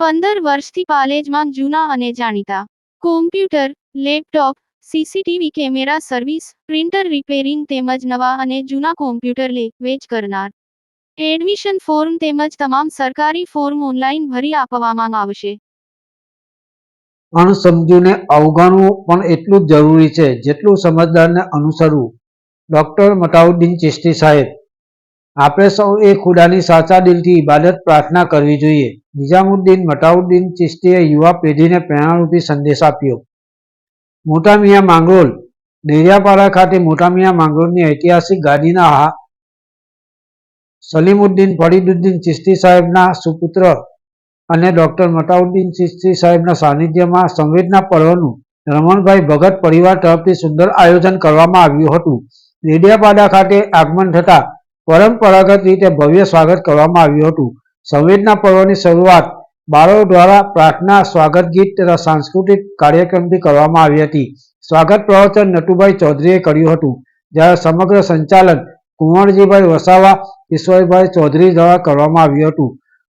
પંદર વર્ષથી પાલેજમાં જૂના અને જાણીતા. Computer laptop CCTV camera service printer repairing તેમજ નવા અને જૂના કોમ્પ્યુટર લે, વેચ કરનાર. એડમિશન ફોર્મ તેમજ તમામ સરકારી ફોર્મ ઓનલાઈન ભરી આપવામાં આવશે. અણસમજુને અવગણવું પણ એટલું જ જરૂરી છે, જેટલું સમજદારને અનુસરવું. ડોક્ટર મટાઉદ્દીન ચિશ્તી સાહેબ આપણે સૌ એ ખુદાની સાચા દિલથી ઇબાદત પ્રાર્થના કરવી જોઈએ. નિઝામુદ્દીન મટાઉદ્દીન ચિશ્તીએ યુવા પેઢીને પ્રેરણારૂપી સંદેશ આપ્યો. મોટા મિયા માંગરોળ ડેરિયાપાડા ખાતે મોટા મિયા માંગરોળની ઐતિહાસિક ગાદીના સલીમુદ્દીન ફરીદુદ્દીન ચિશ્તી સાહેબના સુપુત્ર અને ડોક્ટર મટાઉદ્દીન ચિશ્તી સાહેબના સાનિધ્યમાં સંવેદના પર્વનું રમણભાઈ ભગત પરિવાર તરફથી સુંદર આયોજન કરવામાં આવ્યું હતું. ડેડિયાપાડા ખાતે આગમન થતા પરંપરાગત રીતે ભવ્ય સ્વાગત કરવામાં આવ્યું હતું. સંવેદના પર્વની શરૂઆત બાળકો દ્વારા પ્રાર્થના, સ્વાગત ગીત તથા સાંસ્કૃતિક કાર્યક્રમથી કરવામાં આવી હતી. સ્વાગત પ્રવચન નટુભાઈ ચૌધરીએ કર્યું હતું. જ્યારે સમગ્ર સંચાલન કુંવરજીભાઈ વસાવા, ઈશ્વરભાઈ ચૌધરી દ્વારા કરવામાં આવ્યું હતું.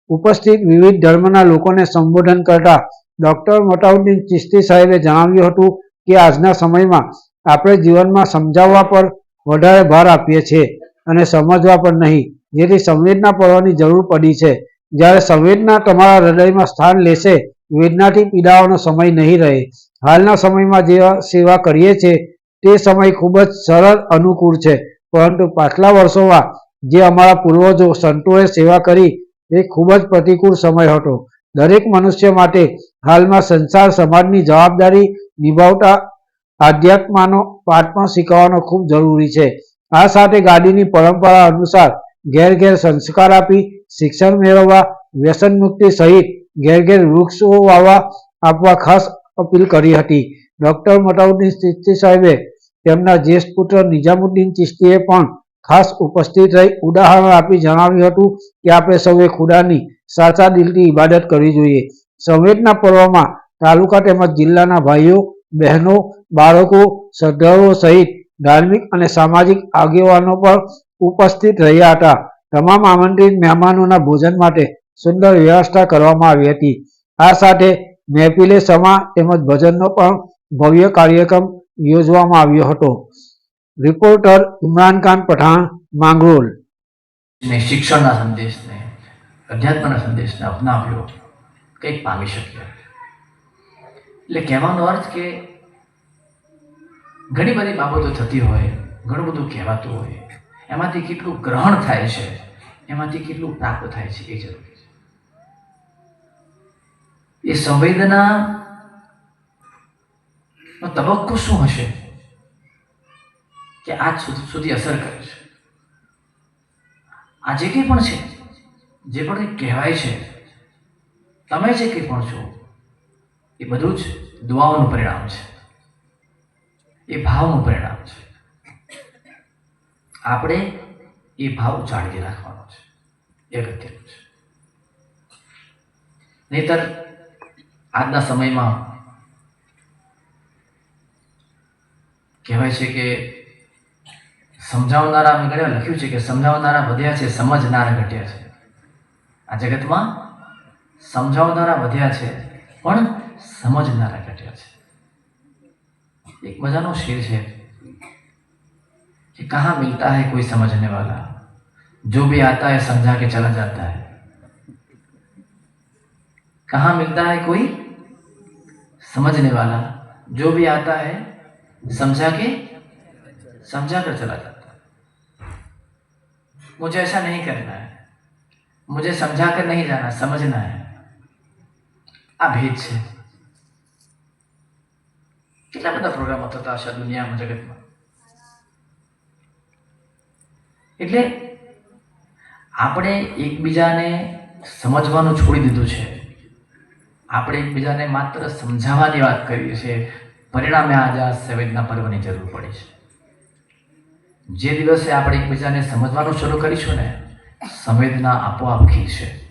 ઉપસ્થિત વિવિધ ધર્મના લોકોને સંબોધન કરતા ડોક્ટર મોટાઉદ્દીન ચિશ્તી સાહેબે જણાવ્યું હતું કે આજના સમયમાં આપણે જીવનમાં સમજાવવા પર વધારે ભાર આપીએ છીએ. અને સમજવા પણ નહીં. જેથી સંવેદના પડવાની જરૂર પડી છે. જ્યારે સંવેદના તમારા હૃદયમાં સ્થાન લેશે, વેદનાથી પીડાવાનો સમય નહીં રહે. હાલના સમયમાં જે સેવા કરીએ છીએ, તે સમય ખૂબ જ સરળ, અનુકૂળ છે. પરંતુ પાછલા વર્ષોમાં જે અમારા પૂર્વજો સંતોએ સેવા કરી, એ ખૂબ જ પ્રતિકૂળ સમય હતો. દરેક મનુષ્ય માટે હાલમાં સંસાર સમાજની જવાબદારી નિભાવતા આધ્યાત્માનો પાઠ પણ શીખવાનો ખૂબ જરૂરી છે. આ સાથે ગાડીની પરંપરા અનુસાર ઘેર ઘેર સંસ્કાર આપી, શિક્ષણ મેળવવા, વ્યસન મુક્તિ સહિત ઘેર ઘેર વૃક્ષો વાવવા આપવા ખાસ અપીલ કરી હતી. ડોક્ટર મટાઉદ્દીન ચિસ્તી સાહેબે તેમના જ્યેષ્ઠ પુત્ર નિઝામુદ્દીન ચિસ્તીએ પણ ખાસ ઉપસ્થિત રહી ઉદાહરણ આપી જણાવ્યું હતું કે આપણે સૌએ ખુદાની સાચા દિલથી ઇબાદત કરવી જોઈએ. સંવેદના પર્વમાં તાલુકા તેમજ જિલ્લાના ભાઈઓ, બહેનો, બાળકો, શ્રદ્ધાળુઓ સહિત ધાર્મિક અને સામાજિક આગેવાનો પણ ઉપસ્થિત રહ્યા હતા. તમામ આમંત્રિત મહેમાનોના ભોજન માટે સુંદર વ્યવસ્થા કરવામાં આવી હતી. આ સાથે મહેફિલે સમા તેમજ ભજનનો પણ ભવ્ય કાર્યક્રમ યોજવામાં આવ્યો હતો. રિપોર્ટર ઇમરાન ખાન પઠાણ માંગરોલ શિક્ષણના સંદેશને, અધ્યાત્મના સંદેશને અપનાવ્યો. કંઈક પામી શક્યો. એટલે કહેવાનો અર્થ કે ઘણી બધી બાબતો થતી હોય, ઘણું બધું કહેવાતું હોય. એમાંથી કેટલું ગ્રહણ થાય છે, એમાંથી કેટલું પ્રાપ્ત થાય છે એ જરૂરી છે. એ સંવેદના, નો તબક્કો શું હશે? કે આજ સુધી અસર કરે છે. આ જે કંઈ પણ છે, જે પણ કંઈ કહેવાય છે, તમે જે કંઈ પણ છો, એ બધું જ દુઆઓનું પરિણામ છે. એ ભાવનું પરિણામ છે. આપણે એ ભાવ જાળવી રાખવાનો છે. એ અગત્યનું છે. નહીતર આજના સમયમાં કહેવાય છે કે સમજાવનારા મેં ઘણી લખ્યું છે કે સમજાવનારા વધ્યા છે, સમજનારા ઘટ્યા છે. આ જગતમાં સમજાવનારા વધ્યા છે, પણ સમજનારા ઘટ્યા છે. एक मजानो शेर है कि कहाँ मिलता है कोई समझने वाला? जो भी आता है समझा के चला जाता है। कहाँ मिलता है कोई समझने वाला? जो भी आता है समझा के, समझा कर चला जाता है। मुझे ऐसा नहीं करना है। मुझे समझा कर नहीं जाना, समझना है। अभेद है। કેટલા બધા પ્રોગ્રામો થતા હશે દુનિયામાં, જગતમાં. એટલે આપણે એકબીજાને સમજવાનું છોડી દીધું છે. આપણે એકબીજાને માત્ર સમજાવવાની વાત કરીએ છીએ. પરિણામે આજે આ સંવેદના પર્વની જરૂર પડી છે. જે દિવસે આપણે એકબીજાને સમજવાનું શરૂ કરીશું ને, સંવેદના આપોઆપ ખીલશે.